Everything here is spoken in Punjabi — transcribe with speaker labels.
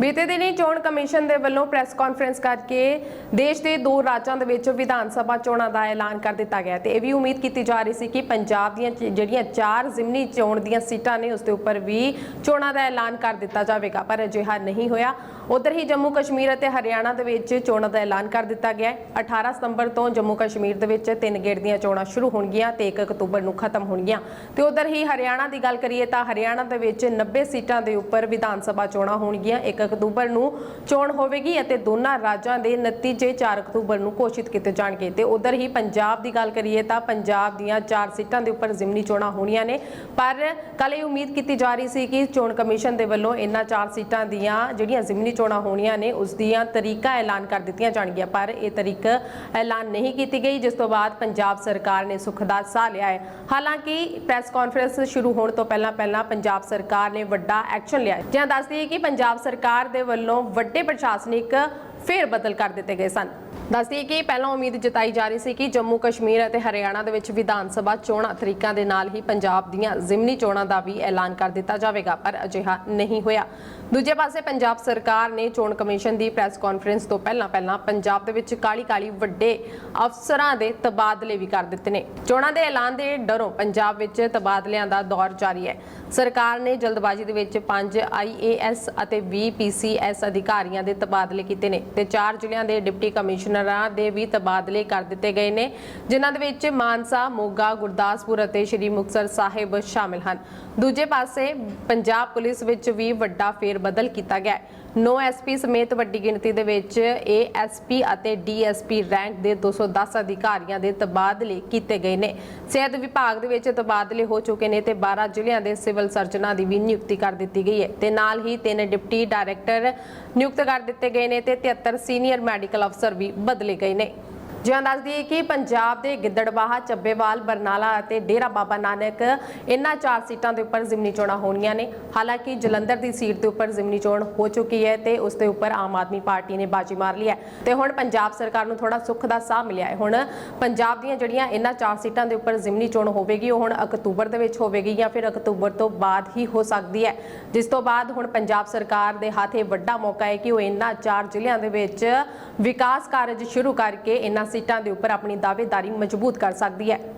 Speaker 1: ਬੀਤੇ ਦਿਨੀ ਚੋਣ ਕਮਿਸ਼ਨ ਦੇ ਵੱਲੋਂ ਪ੍ਰੈਸ ਕਾਨਫਰੰਸ ਕਰਕੇ ਦੇਸ਼ ਦੇ ਦੋ ਰਾਜਾਂ ਦੇ ਵਿੱਚ ਵਿਧਾਨ ਸਭਾ ਚੋਣਾਂ ਦਾ ਐਲਾਨ ਕਰ ਦਿੱਤਾ ਗਿਆ ਤੇ ਇਹ ਵੀ ਉਮੀਦ ਕੀਤੀ ਜਾ ਰਹੀ ਸੀ ਕਿ ਪੰਜਾਬ ਦੀਆਂ ਜਿਹੜੀਆਂ ਚਾਰ ਜ਼ਿਮਨੀ ਚੋਣ ਦੀਆਂ ਸੀਟਾਂ ਨੇ ਉਸ ਦੇ ਉੱਪਰ ਵੀ ਚੋਣਾਂ ਦਾ ਐਲਾਨ ਕਰ ਦਿੱਤਾ ਜਾਵੇਗਾ, ਪਰ ਅਜਿਹਾ ਨਹੀਂ ਹੋਇਆ। ਉਧਰ ਹੀ ਜੰਮੂ ਕਸ਼ਮੀਰ ਅਤੇ ਹਰਿਆਣਾ ਦੇ ਵਿੱਚ ਚੋਣਾਂ ਦਾ ਐਲਾਨ ਕਰ ਦਿੱਤਾ ਗਿਆ ਹੈ। 18 ਸਤੰਬਰ ਤੋਂ ਜੰਮੂ ਕਸ਼ਮੀਰ ਦੇ ਵਿੱਚ ਤਿੰਨ ਗੇੜ ਦੀਆਂ ਚੋਣਾਂ ਸ਼ੁਰੂ ਹੋਣਗੀਆਂ ਤੇ 1 ਅਕਤੂਬਰ ਨੂੰ ਖਤਮ ਹੋਣਗੀਆਂ। ਤੇ ਉਧਰ ਹੀ ਹਰਿਆਣਾ ਦੀ ਗੱਲ ਕਰੀਏ ਤਾਂ ਹਰਿਆਣਾ ਦੇ ਵਿੱਚ 90 ਸੀਟਾਂ ਦੇ ਉੱਪਰ ਵਿਧਾਨ ਸਭਾ ਚੋਣਾਂ ਹੋਣਗੀਆਂ 1 ਅਕਤੂਬਰ ਨੂੰ ਚੋਣ ਹੋਵੇਗੀ ਅਤੇ ਦੋਨਾਂ ਰਾਜਾਂ ਦੇ ਨਤੀਜੇ 4 ਅਕਤੂਬਰ ਨੂੰ ਘੋਸ਼ਿਤ ਕੀਤੇ ਜਾਣਗੇ। ਤੇ ਉਧਰ ਹੀ ਪੰਜਾਬ ਦੀ ਗੱਲ ਕਰੀਏ ਤਾਂ ਪੰਜਾਬ ਦੀਆਂ 4 ਸੀਟਾਂ ਦੇ ਉੱਪਰ ਜ਼ਿਮਨੀ ਚੋਣਾਂ ਹੋਣੀਆਂ ਨੇ। ਪਰ ਕੱਲ ਇਹ ਉਮੀਦ ਕੀਤੀ ਜਾ ਰਹੀ ਸੀ ਕਿ ਚੋਣ ਕਮਿਸ਼ਨ ਦੇ ਵੱਲੋਂ ਇਹਨਾਂ 4 ਸੀਟਾਂ ਦੀਆਂ ਜਿਹੜੀਆਂ ਜ਼ਿਮਨੀ ਚੋਣਾਂ ਹੋਣੀਆਂ ਨੇ, ਉਸ ਦੀਆਂ ਤਰੀਕਾ ਐਲਾਨ ਕਰ ਦਿੱਤੀਆਂ ਜਾਣਗੀਆਂ। ਪਰ ਇਹ ਤਰੀਕ ਐਲਾਨ ਨਹੀਂ ਕੀਤੀ ਗਈ, ਜਿਸ ਤੋਂ ਬਾਅਦ ਪੰਜਾਬ ਸਰਕਾਰ ਨੇ ਸੁੱਖ ਦਾ ਸਾਹ ਲਿਆ ਹੈ। ਹਾਲਾਂਕਿ ਪ੍ਰੈਸ ਕਾਨਫਰੰਸ ਸ਼ੁਰੂ ਹੋਣ ਤੋਂ ਪਹਿਲਾਂ ਪਹਿਲਾਂ ਪੰਜਾਬ ਸਰਕਾਰ ਨੇ ਵੱਡਾ ਐਕਸ਼ਨ ਲਿਆ ਹੈ। ਜਾਂ ਦੱਸਦੀ ਹੈ ਕਿ ਪੰਜਾਬ ਸਰਕਾਰ ਦੇ ਵੱਲੋਂ ਵੱਡੇ ਪ੍ਰਸ਼ਾਸਨਿਕ ਫੇਰ ਬਦਲ ਕਰ ਦਿੱਤੇ ਗਏ ਸਨ। ਦੱਸਦੀ ਕਿ ਪਹਿਲਾਂ ਉਮੀਦ ਜਤਾਈ ਜਾ ਰਹੀ ਸੀ ਕਿ ਜੰਮੂ ਕਸ਼ਮੀਰ ਅਤੇ ਹਰਿਆਣਾ ਦੇ ਵਿੱਚ ਵਿਧਾਨ ਸਭਾ ਚੋਣਾਂ ਤਰੀਕਾਂ ਦੇ ਨਾਲ ਹੀ ਪੰਜਾਬ ਦੀਆਂ ਜ਼ਿਮਨੀ ਚੋਣਾਂ ਦਾ ਵੀ ਐਲਾਨ ਕਰ ਦਿੱਤਾ ਜਾਵੇਗਾ, ਪਰ ਅਜਿਹਾ ਨਹੀਂ ਹੋਇਆ। ਦੂਜੇ ਪਾਸੇ ਪੰਜਾਬ ਸਰਕਾਰ ਨੇ ਚੋਣ ਕਮਿਸ਼ਨ ਦੀ ਪ੍ਰੈਸ ਕਾਨਫਰੰਸ ਤੋਂ ਪਹਿਲਾਂ ਪਹਿਲਾਂ ਪੰਜਾਬ ਦੇ ਵਿੱਚ ਕਾਲੀ ਕਾਲੀ ਵੱਡੇ ਅਫਸਰਾਂ ਦੇ ਤਬਾਦਲੇ ਵੀ ਕਰ ਦਿੱਤੇ ਨੇ। ਚੋਣਾਂ ਦੇ ਐਲਾਨ ਦੇ ਡਰੋਂ ਪੰਜਾਬ ਵਿੱਚ ਤਬਾਦਲਿਆਂ ਦਾ ਦੌਰ ਜਾਰੀ ਹੈ। ਸਰਕਾਰ ਨੇ ਜਲਦਬਾਜ਼ੀ ਦੇ ਵਿੱਚ 5 ਆਈਏਐਸ ਅਤੇ 20 ਪੀਸੀਐਸ ਅਧਿਕਾਰੀਆਂ ਦੇ ਤਬਾਦਲੇ ਕੀਤੇ ਨੇ ਤੇ ਚਾਰ ਜ਼ਿਲ੍ਹਿਆਂ ਦੇ ਡਿਪਟੀ ਕਮਿਸ਼ਨਰ ਦੇ ਵੀ ਤਬਾਦਲੇ ਕਰ ਦਿੱਤੇ ਗਏ ਨੇ, ਜਿਨ੍ਹਾਂ ਦੇ ਵਿੱਚ ਮਾਨਸਾ, ਮੋਗਾ, ਗੁਰਦਾਸਪੁਰ ਅਤੇ ਸ਼੍ਰੀ ਮੁਕਤਸਰ ਸਾਹਿਬ ਸ਼ਾਮਿਲ ਹਨ। ਦੂਜੇ ਪਾਸੇ ਪੰਜਾਬ ਪੁਲਿਸ ਵਿੱਚ ਵੀ ਵੱਡਾ ਫੇਰ ਬਦਲ ਕੀਤਾ ਗਿਆ ਹੈ। 9 ਐਸਪੀ ਸਮੇਤ ਵੱਡੀ ਗਿਣਤੀ ਦੇ ਵਿੱਚ ਏਐਸਪੀ ਅਤੇ ਡੀਐਸਪੀ ਰੈਂਕ ਦੇ 210 ਅਧਿਕਾਰੀਆਂ ਦੇ ਤਬਾਦਲੇ ਕੀਤੇ ਗਏ ਨੇ। ਸਿਹਤ ਵਿਭਾਗ ਦੇ ਵਿੱਚ ਤਬਾਦਲੇ ਹੋ ਚੁੱਕੇ ਨੇ ਤੇ 12 ਜ਼ਿਲ੍ਹਿਆਂ ਦੇ ਸਿਵਲ ਸਰਜਨਾਂ ਦੀ ਵੀ ਨਿਯੁਕਤੀ ਕਰ ਦਿੱਤੀ ਗਈ ਹੈ। ਤੇ ਨਾਲ ਹੀ ਤਿੰਨ ਡਿਪਟੀ ਡਾਇਰੈਕਟਰ ਨਿਯੁਕਤ ਕਰ ਦਿੱਤੇ ਗਏ ਨੇ ਤੇ 73 ਸੀਨੀਅਰ ਮੈਡੀਕਲ ਅਫਸਰ ਵੀ ਬਦਲੇ ਗਏ ਨੇ। ਜਿਵੇਂ ਦੱਸਦੀ ਹੈ ਕਿ ਪੰਜਾਬ ਦੇ ਗਿੱਦੜਬਾਹਾ, ਚੱਬੇਵਾਲ, ਬਰਨਾਲਾ ਅਤੇ ਡੇਰਾ ਬਾਬਾ ਨਾਨਕ ਇਹਨਾਂ ਚਾਰ ਸੀਟਾਂ ਦੇ ਉੱਪਰ ਜ਼ਿਮਨੀ ਚੋਣਾਂ ਹੋਣੀਆਂ ਨੇ। ਹਾਲਾਂਕਿ ਜਲੰਧਰ ਦੀ ਸੀਟ ਦੇ ਉੱਪਰ ਜ਼ਿਮਨੀ ਚੋਣ ਹੋ ਚੁੱਕੀ ਹੈ ਤੇ ਉਸ ਦੇ ਉੱਪਰ ਆਮ ਆਦਮੀ ਪਾਰਟੀ ਨੇ ਬਾਜੀ ਮਾਰ ਲਈ ਹੈ। ਤੇ ਹੁਣ ਪੰਜਾਬ ਸਰਕਾਰ ਨੂੰ ਥੋੜਾ ਸੁੱਖ ਦਾ ਸਾਹ ਮਿਲਿਆ ਹੈ। ਹੁਣ ਪੰਜਾਬ ਦੀਆਂ ਜਿਹੜੀਆਂ ਇਹਨਾਂ ਚਾਰ ਸੀਟਾਂ ਦੇ ਉੱਪਰ ਜ਼ਿਮਨੀ ਚੋਣ ਹੋਵੇਗੀ, ਉਹ ਹੁਣ ਅਕਤੂਬਰ ਦੇ ਵਿੱਚ ਹੋਵੇਗੀ ਜਾਂ ਫਿਰ ਅਕਤੂਬਰ ਤੋਂ ਬਾਅਦ ਹੀ ਹੋ ਸਕਦੀ ਹੈ। ਜਿਸ ਤੋਂ ਬਾਅਦ ਹੁਣ ਪੰਜਾਬ ਸਰਕਾਰ ਦੇ ਹੱਥ ਇਹ ਵੱਡਾ ਮੌਕਾ ਹੈ ਕਿ ਉਹ ਇਹਨਾਂ ਚਾਰ ਜ਼ਿਲ੍ਹਿਆਂ ਦੇ ਵਿੱਚ ਵਿਕਾਸ ਕਾਰਜ ਸ਼ੁਰੂ ਕਰਕੇ ਇਹਨਾਂ ਸੀਟਾਂ ਦੇ ਉੱਪਰ ਆਪਣੀ ਦਾਅਵੇਦਾਰੀ ਮਜ਼ਬੂਤ ਕਰ ਸਕਦੀ ਹੈ।